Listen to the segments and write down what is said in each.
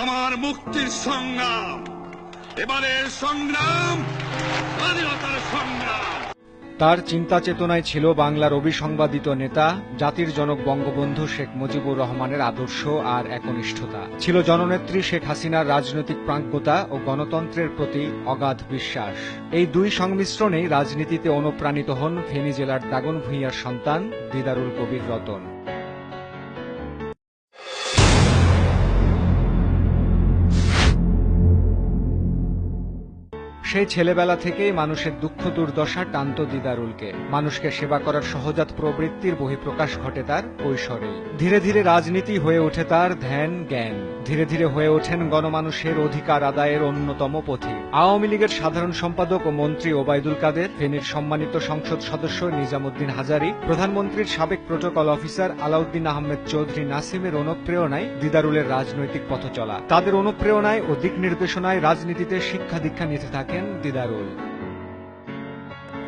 আমার মুক্তির সংগ্রাম। এবারের সংগ্রাম, স্বাধীনতার সংগ্রাম। তার চিন্তা চেতনায় ছিল বাংলার অবিসংবাদিত নেতা, জাতির জনক বঙ্গবন্ধু শেখ মুজিবুর রহমানের আদর্শ আর একনিষ্ঠতা। ছিল জননেত্রী শেখ হাসিনার রাজনৈতিক প্রাজ্ঞতা ও গণতন্ত্রের প্রতি অগাধ বিশ্বাস। এই দুই সংমিশ্রণেই রাজনীতিতে অনুপ্রাণিত হন ফেনী জেলার দাগন ভূঁইয়ার সন্তান দিদারুল কবির রতন। সেই ছেলেবেলা থেকেই মানুষের দুঃখ দুর্দশা টানত দিদারুলকে। মানুষকে সেবা করার সহজাত প্রবৃত্তির বহিঃপ্রকাশ ঘটে তার কৈশোরেই ধীরে ধীরে রাজনীতি হয়ে ওঠে তার ধ্যান, জ্ঞান। ধীরে ধীরে হয়ে ওঠেন গণমানুষের অধিকার আদায়ের অন্যতম পথিক আওয়ামী লীগের সাধারণ সম্পাদক ও মন্ত্রী ওবায়দুল কাদের, ফেনীর সম্মানিত সংসদ সদস্য নিজামুদ্দিন হাজারি, প্রধানমন্ত্রীর সাবেক প্রোটোকল অফিসার আলাউদ্দিন আহমেদ চৌধুরী নাসিমের অনুপ্রেরণায় দিদারুলের রাজনৈতিক পথ চলা তাদের অনুপ্রেরণায় ও দিক নির্দেশনায় রাজনীতিতে শিক্ষা দীক্ষা নিতে থাকেন দিদারুল।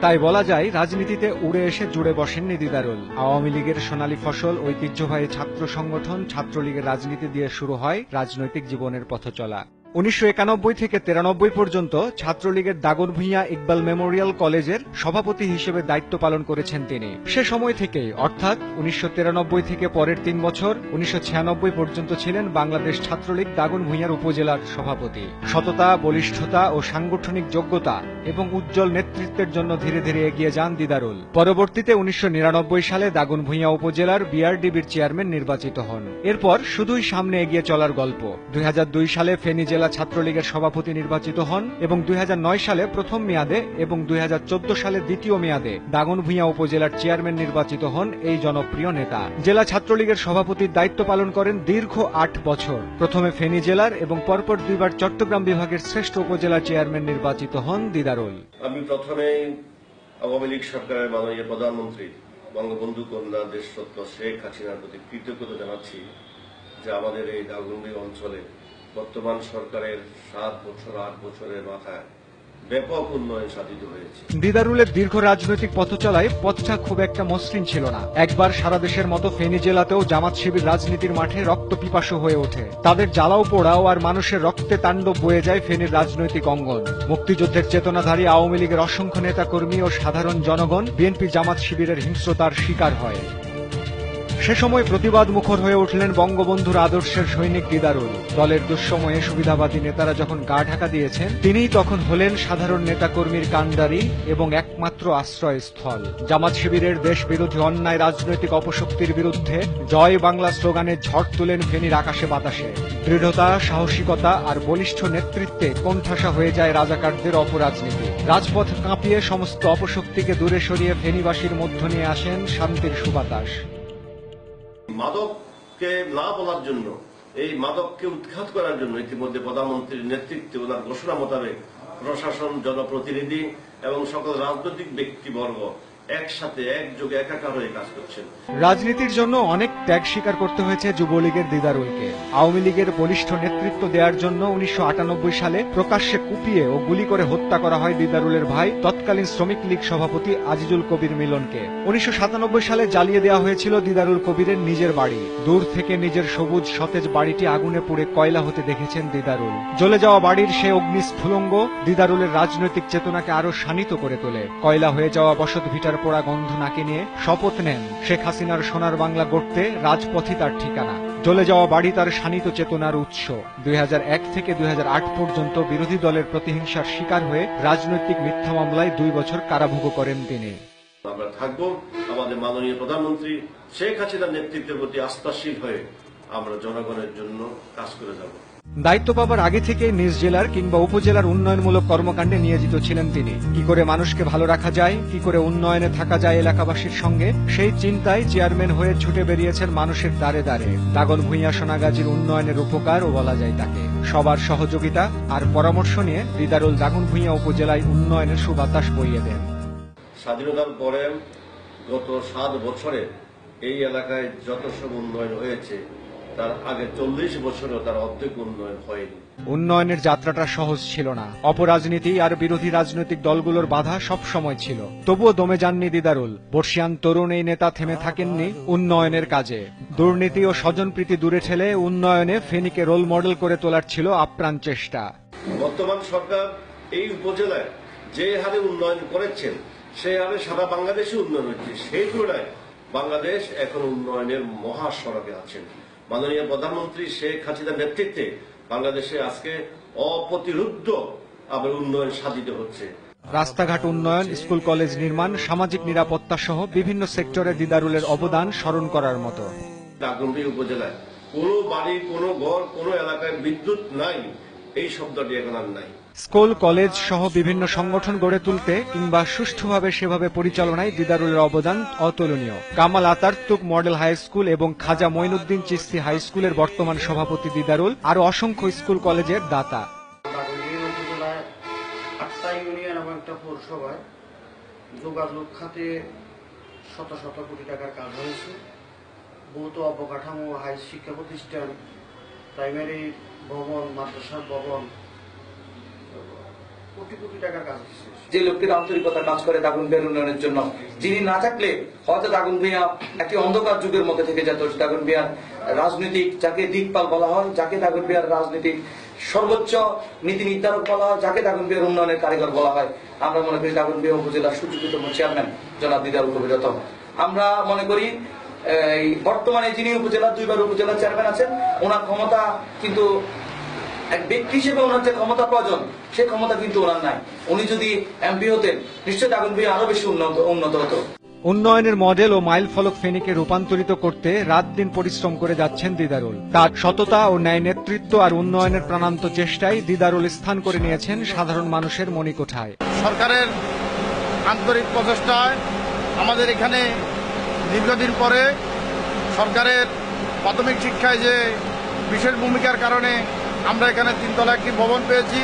তাই বলা যায়, রাজনীতিতে উড়ে এসে জুড়ে বসেননি দিদারুল। আওয়ামী লীগের সোনালী ফসল, ঐতিহ্যবাহী ছাত্র সংগঠন, ছাত্রলীগের রাজনীতি দিয়ে শুরু হয় রাজনৈতিক জীবনের পথ চলা উনিশশো একানব্বই থেকে তিরানব্বই পর্যন্ত ছাত্রলীগের দাগন ভূঁইয়া ইকবাল মেমোরিয়াল কলেজের সভাপতি হিসেবে দায়িত্ব পালন করেছেন তিনি। সে সময় থেকেই, অর্থাৎ উনিশশো তিরানব্বই থেকে পরের তিন বছর, উনিশশো ছিয়ানব্বই পর্যন্ত ছিলেন বাংলাদেশ ছাত্রলীগ দাগন ভূঁইয়ার উপজেলার সভাপতি। সততা, বলিষ্ঠতা ও সাংগঠনিক যোগ্যতা এবং উজ্জ্বল নেতৃত্বের জন্য ধীরে ধীরে এগিয়ে যান দিদারুল। পরবর্তীতে উনিশশো নিরানব্বই সালে দাগন উপজেলার বিআরডিবির চেয়ারম্যান নির্বাচিত হন। এরপর শুধুই সামনে এগিয়ে চলার গল্প। দুই হাজার দুই সালে ফেনী ছাত্রলীগের সভাপতি নির্বাচিত হন এবং দুই হাজার নয় সালে প্রথম মেয়াদে এবং দুই সালে দ্বিতীয় মেয়াদে দাগন ভূঁইয়া উপজেলার চেয়ারম্যান নির্বাচিত হন এই জনপ্রিয় নেতা। জেলা ছাত্রলীগের সভাপতির দায়িত্ব পালন করেন দীর্ঘ আট বছর। প্রথমে ফেনী জেলার এবং পরপর দুইবার চট্টগ্রাম বিভাগের শ্রেষ্ঠ উপজেলা চেয়ারম্যান নির্বাচিত হন দিদারুল। আমি প্রথমে আওয়ামী লীগ সরকারের মাননীয় প্রধানমন্ত্রী বঙ্গবন্ধু কন্যা দেশরত্ন শেখ হাসিনার প্রতি কৃতজ্ঞতা জানাচ্ছি যে আমাদের এই দাগন্দি অঞ্চলে বর্তমান সরকারের সাত বছর, আট বছরের মাথায় ব্যাপক উন্নয়ন সাধিত হয়েছে। দিদারুলের দীর্ঘ রাজনৈতিক পথ চলায় পথটা খুব একটা মসৃণ ছিল না। একবার সারা দেশের মতো ফেনী জেলাতেও জামাত শিবির রাজনীতির মাঠে রক্ত পিপাসু হয়ে ওঠে। তাদের জ্বালাও পোড়াও আর মানুষের রক্তে তাণ্ডব বয়ে যায় ফেনীর রাজনৈতিক অঙ্গন। মুক্তিযুদ্ধের চেতনাধারী আওয়ামী লীগের অসংখ্য নেতাকর্মী ও সাধারণ জনগণ বিএনপি জামাত শিবিরের হিংস্রতার শিকার হয়। সে সময় প্রতিবাদ মুখর হয়ে উঠলেন বঙ্গবন্ধুর আদর্শের সৈনিক দিদারুল। দলের দুঃসময়ে সুবিধাবাদী নেতারা যখন গা ঢাকা দিয়েছেন, তিনিই তখন হলেন সাধারণ নেতাকর্মীর কাণ্ডারি এবং একমাত্র আশ্রয়স্থল। জামাত শিবিরের দেশ বিরোধী অন্যায় রাজনৈতিক অপশক্তির বিরুদ্ধে জয় বাংলা স্লোগানে ঝড় তুলেন ফেনীর আকাশে বাতাসে। দৃঢ়তা, সাহসিকতা আর বলিষ্ঠ নেতৃত্বে কোণঠাসা হয়ে যায় রাজাকারদের অপরাজনীতি। রাজপথ কাঁপিয়ে সমস্ত অপশক্তিকে দূরে সরিয়ে ফেনীবাসীর মধ্য নিয়ে আসেন শান্তির সুবাতাস। মাদককে না বলার জন্য, এই মাদককে উৎখাত করার জন্য ইতিমধ্যে প্রধানমন্ত্রীর নেতৃত্বে ওনার ঘোষণা মোতাবেক প্রশাসন, জনপ্রতিনিধি এবং সকল রাজনৈতিক ব্যক্তিবর্গ একসাথে একযোগে একাকার হয়ে কাজ করছেন। রাজনীতির জন্য অনেক ত্যাগ স্বীকার করতে হয়েছে যুবলীগের দিদারুলকে আওয়ামী লীগের বলিষ্ঠ নেতৃত্ব দেওয়ার জন্য উনিশশো সালে প্রকাশ্যে কুপিয়ে ও গুলি করে হত্যা করা হয় দিদারুলের ভাই, তৎকালীন শ্রমিক লীগ সভাপতি আজিজুল কবির মিলনকে। উনিশশো সালে জ্বালিয়ে দেওয়া হয়েছিল দিদারুল কবিরের নিজের বাড়ি। দূর থেকে নিজের সবুজ সতেজ বাড়িটি আগুনে পুড়ে কয়লা হতে দেখেছেন দিদারুল। জ্বলে যাওয়া বাড়ির সে অগ্নিস্ফুলঙ্গ দিদারুলের রাজনৈতিক চেতনাকে আরও শানিত করে তোলে। কয়লা হয়ে যাওয়া বসত ভিটার পোড়া গন্ধ নাকে নিয়ে শপথ নেন শেখ হাসিনার সোনার বাংলা গড়তে রাজপথই তার ঠিকানা। জ্বলে যাওয়া বাড়ি তার শানিত চেতনার উৎস। দুই থেকে দুই পর্যন্ত বিরোধী দলের প্রতিহিংসার শিকার হয়ে রাজনৈতিক মিথ্যা মামলায় দুই বছর কারাভোগ করেন তিনি। আমরা থাকব আমাদের মাননীয় প্রধানমন্ত্রী শেখ হাসিনার নেতৃত্বের প্রতি আস্থাশীল হয়ে আমরা জনগণের জন্য কাজ করে যাব। দায়িত্ব পাবার আগে থেকে নিজ জেলার কিংবা উপজেলার উন্নয়নমূলক কর্মকাণ্ডে নিয়োজিত ছিলেন তিনি। কি করে মানুষকে ভালো রাখা যায়, কি করে উন্নয়নে থাকা যায় এলাকাবাসীর সঙ্গে, সেই চিন্তায় চেয়ারম্যান হয়ে ছুটে বেরিয়েছেন মানুষের দ্বারে দ্বারে। দাগন ভূঁইয়া সোনাগাজীর উন্নয়নের উপকারও বলা যায় তাকে। সবার সহযোগিতা আর পরামর্শ নিয়ে দিদারুল দাগন ভূঁইয়া উপজেলায় উন্নয়নের সুবাতাস বইয়ে দেন। স্বাধীনতার পরে গত সাত বছরে এই এলাকায় যত সব উন্নয়ন হয়েছে তার আগে চল্লিশ বছরেও তার অর্ধেক উন্নয়ন হয়নি। উন্নয়নের যাত্রাটা সহজ ছিল না। অপরাজনীতি আর বিরোধী রাজনৈতিক দলগুলোর বাধা সব সময় ছিল। তবুও দমে যাননি দিদারুল। বর্ষিয়ান তরুণ এই নেতা থেমে থাকেননি উন্নয়নের কাজে। দুর্নীতি ও স্বজনপ্রীতি দূরে ঠেলে উন্নয়নে ফেনীকে রোল মডেল করে তোলার ছিল আপ্রাণ চেষ্টা। বর্তমান সরকার এই উপজেলায় যে হারে উন্নয়ন করেছেন সেই হারে সারা বাংলাদেশে উন্নয়ন হচ্ছে। সেই তুলনায় বাংলাদেশ এখন উন্নয়নের মহাসড়কে আছেন। মাননীয় প্রধানমন্ত্রী শেখ হাসিনার নেতৃত্বে বাংলাদেশে আজকে অপ্রতিরুদ্ধ আবার উন্নয়ন সাধিত হচ্ছে। রাস্তাঘাট উন্নয়ন স্কুল কলেজ নির্মাণ সামাজিক নিরাপত্তা সহ বিভিন্ন সেক্টরে দিদারুলের অবদান স্মরণ করার মতো। দাগনভূঞা উপজেলায় কোনো বাড়ি কোনো ঘর কোনো এলাকায় বিদ্যুৎ নাই এই শব্দটি এখন আর নাই। স্কুল, কলেজ সহ বিভিন্ন সংগঠন গড়ে তুলতে কিংবা সুষ্ঠুভাবে সেভাবে পরিচালনায় দিদারুলের অবদান অতুলনীয়। Kamal Ataturk model high school এবং খাজা মঈনুদ্দিন চিস্তি হাই স্কুলের বর্তমান সভাপতি দিদারুল আরও অসংখ্য স্কুল কলেজের দাতা। যোগাযোগ খাতে শত শত কোটি টাকার কাজ হয়েছে। বহুত অবকাঠামো হাই শিক্ষা প্রতিষ্ঠান প্রাইমারি ভবন মাদ্রাসার ভবন যে লোকটির আন্তরিকতা কাজ করে দাগুন বিহার উন্নয়নের জন্য, যিনি না থাকলে হয়তো দাগুন বিয়া একটি অন্ধকার যুগের মধ্যে থেকে যেত দাগুন বিহার রাজনৈতিক যাকে দিকপাল বলা হয়, যাকে দাগুন বিহার রাজনৈতিক সর্বোচ্চ নীতি নির্ধারক বলা হয়, যাকে দাগুন বিহার উন্নয়নের কারিগর বলা হয়। আমরা মনে করি দাগুন বিহার উপজেলার সুযোগ্যতম চেয়ারম্যান, জনাব দিদার কবিরত আমরা মনে করি বর্তমানে যিনি উপজেলা, দুইবার উপজেলা চেয়ারম্যান আছেন, ওনার ক্ষমতা কিন্তু এক ব্যক্তি হিসেবে ওনার যে ক্ষমতা প্রয়োজন সেই ক্ষমতা কিন্তু ওনার নাই। উনি যদি এমপি হতেন নিশ্চয়ই দাগুন বিয়ে আরও বেশি উন্নত উন্নত হতো। উন্নয়নের মডেল ও মাইল ফলক ফেনীকে রূপান্তরিত করতে রাত দিন পরিশ্রম করে যাচ্ছেন দিদারুল। তার সততা ও ন্যায় নেতৃত্ব আর উন্নয়নের প্রাণান্ত চেষ্টায় দিদারুল স্থান করে নিয়েছেন সাধারণ মানুষের মণিকোঠায়। সরকারের আন্তরিক প্রচেষ্টায় আমাদের এখানে দীর্ঘদিন পরে সরকারের প্রাথমিক শিক্ষায় যে বিশেষ ভূমিকার কারণে আমরা এখানে তিনতলা একটি ভবন পেয়েছি,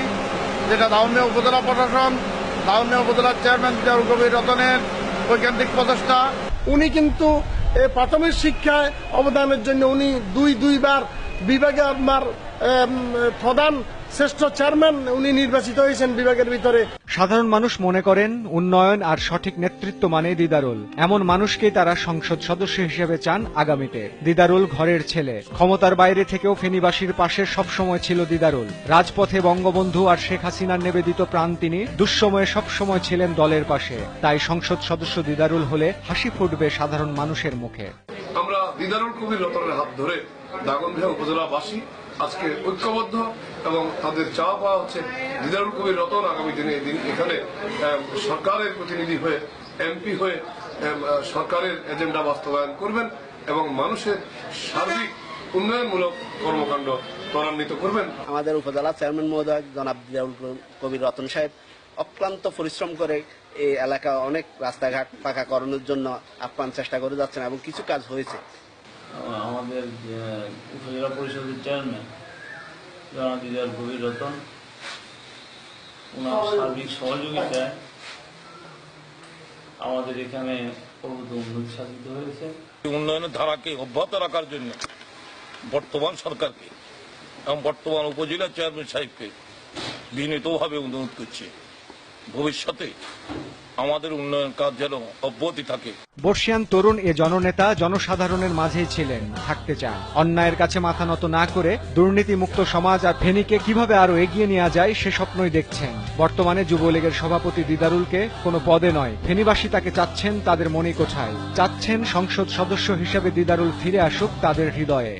যেটা দাউনিয়া উপজেলা প্রশাসন দাউনিয়া উপজেলার চেয়ারম্যান জিয়াউল কবির রতনের বৈজ্ঞানিক প্রচেষ্টা। উনি কিন্তু এই প্রাথমিক শিক্ষায় অবদানের জন্য উনি দুই দুইবার বিভাগে আপনার প্রধান শ্রেষ্ঠ চেয়ারম্যান উনি নির্বাচিত হয়েছেন বিভাগের ভিতরে। সাধারণ মানুষ মনে করেন উন্নয়ন আর সঠিক নেতৃত্ব মানে দিদারুল। এমন মানুষকেই তারা সংসদ সদস্য হিসেবে চান আগামীতে। দিদারুল ঘরের ছেলে। ক্ষমতার বাইরে থেকেও ফেনীবাসীর পাশে সবসময় ছিল দিদারুল। রাজপথে বঙ্গবন্ধু আর শেখ হাসিনার নিবেদিত প্রাণ তিনি দুঃসময়ে সবসময় ছিলেন দলের পাশে। তাই সংসদ সদস্য দিদারুল হলে হাসি ফুটবে সাধারণ মানুষের মুখে। আমরা দিদারুল কবির রতনের হাত ধরে দাগনভিয়া উপজেলাবাসী আজকে ঐক্যবদ্ধ এবং তাদের চাওয়া পাওয়া হচ্ছে, দিদারুল কবির রতন আগামী দিনে এদিন এখানে সরকারের প্রতিনিধি হয়ে, এমপি হয়ে সরকারের এজেন্ডা বাস্তবায়ন করবেন এবং মানুষের সার্বিক উন্নয়নমূলক কর্মকাণ্ড ত্বরান্বিত করবেন। আমাদের উপজেলা চেয়ারম্যান মহোদয় জনাব জিয়াউল কবির রতন সাহেব অক্লান্ত পরিশ্রম করে এই এলাকা অনেক রাস্তাঘাট পাকা করানোর জন্য আপ্রাণ চেষ্টা করে যাচ্ছেন এবং কিছু কাজ হয়েছে। আমাদের উপজেলা পরিষদের চেয়ারম্যান জনাদিদার গভীর রতন, ওনার সার্বিক সহযোগিতায় আমাদের এখানে উন্নতি সাধিত হয়েছে। উন্নয়নের ধারাকে অব্যাহত রাখার জন্য বর্তমান সরকারকে এবং বর্তমান উপজেলা চেয়ারম্যান সাহেবকে বিনীতভাবে অনুরোধ করছি। ভবিষ্যতে আমাদের উন্নয়ন কাজ যেন অব্যাহতি থাকে। বর্ষিয়ান তরুণ এ জননেতা জনসাধারণের মাঝেই ছিলেন, থাকতে চান। অন্যায়ের কাছে মাথা নত না করে দুর্নীতিমুক্ত সমাজ আর ফেনীকে কীভাবে আরও এগিয়ে নেওয়া যায় সে স্বপ্নই দেখছেন। বর্তমানে যুবলীগের সভাপতি দিদারুলকে কোনো পদে নয়। ফেনীবাসী তাকে চাচ্ছেন তাদের মনে কোথায় চাচ্ছেন সংসদ সদস্য হিসেবে দিদারুল ফিরে আসুক তাদের হৃদয়ে।